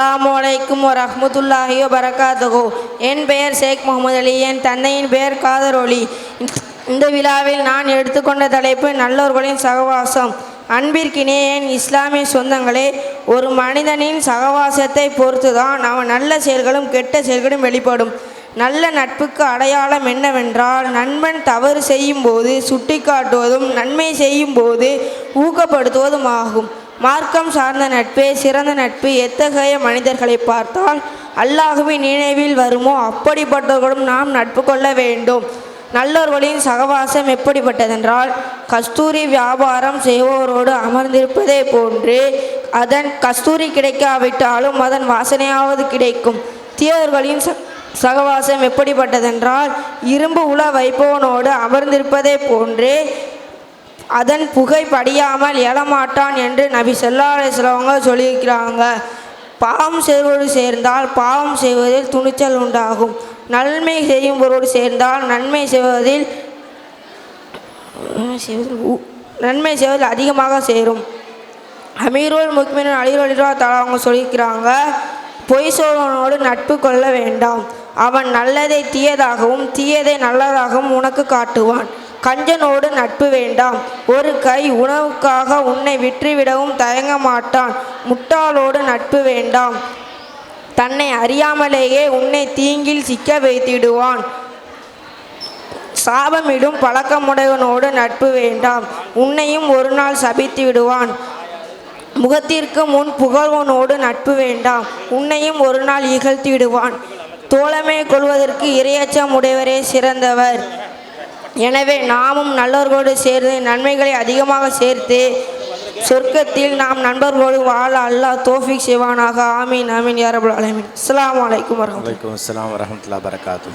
அலாமலைக்கும் ரஹமத்துல்லாஹியோ பரகாதகோ என் பெயர் ஷேக் முகமது அலி என் தந்தையின் பெயர் காதர் ஒலி. இந்த விழாவில் நான் எடுத்துக்கொண்ட தலைப்பு நல்லோர்களின் சகவாசம். அன்பிற்கினே என் இஸ்லாமிய சொந்தங்களே ஒரு மனிதனின் சகவாசத்தை பொறுத்துதான் அவன் நல்ல செயல்களும் கெட்ட செயல்களும் வெளிப்படும். நல்ல நட்புக்கு அடையாளம் என்னவென்றால் நண்பன் தவறு செய்யும்போது சுட்டிக்காட்டுவதும் நன்மை செய்யும்போது ஊக்கப்படுத்துவதும் ஆகும். மார்க்கம் சார்ந்த நட்பே சிறந்த நட்பு எத்தகைய மனிதர்களை பார்த்தால் அல்லாஹுவின் நினைவில் வருமோ? அப்படிப்பட்டவர்களும் நாம் நட்பு கொள்ள வேண்டும். நல்லோர்களின் சகவாசம் எப்படிப்பட்டதென்றால் கஸ்தூரி வியாபாரம் செய்வோரோடு அமர்ந்திருப்பதே போன்று அதன் கஸ்தூரி கிடைக்காவிட்டாலும் அதன் வாசனையாவது கிடைக்கும். தீயவர்களின் ச சகவாசம் எப்படிப்பட்டதென்றால் இரும்பு உல வைப்பவனோடு அமர்ந்திருப்பதை போன்று அதன் புகை படியாமல் எழமாட்டான் என்று நபி சொல்லா அலிஸ்லவங்க சொல்லியிருக்கிறாங்க. பாவம் செய்வோடு சேர்ந்தால் பாவம் செய்வதில் துணிச்சல் உண்டாகும். நன்மை செய்யும்போரோடு சேர்ந்தால் நன்மை செய்வதில் நன்மை செய்வதில் நன்மை செய்வதில் அதிகமாக சேரும். அமீரோல் முக்மின் அலிரோலிரா தலா அவங்க சொல்லியிருக்கிறாங்க பொய் சொல்வனோடு நட்பு கொள்ள வேண்டாம். அவன் நல்லதை தீயதாகவும் தீயதை நல்லதாகவும் உனக்கு காட்டுவான். கஞ்சனோடு நட்பு வேண்டாம். ஒரு கை உணவுக்காக உன்னை விற்றுவிடவும் தயங்க மாட்டான். முட்டாளோடு நட்பு வேண்டாம். தன்னை அறியாமலேயே உன்னை தீங்கில் சிக்க வைத்திடுவான். சாபமிடும் பழக்கமுடையவனோடு நட்பு வேண்டாம். உன்னையும் ஒரு நாள் சபித்து விடுவான். முகத்திற்கு முன் புகழ்வனோடு நட்பு வேண்டாம். உன்னையும் ஒரு நாள் இகழ்த்தி விடுவான். தோழமை கொள்வதற்கு இரையச்சம் உடையவரே சிறந்தவர். எனவே நாமும் நல்லவர்களோடு சேர்ந்து நன்மைகளை அதிகமாக சேர்த்து சொர்க்கத்தில் நாம் நண்பர்களோடு வாழ அல்லாஹ் தோஃபிக் செய்வானாக. ஆமீன் ஆமீன் யாரபுல் அலமின் அஸ்லாம் வலைக்கம் வரமத்துலாம் வரமத்துல்லா வரகாத்து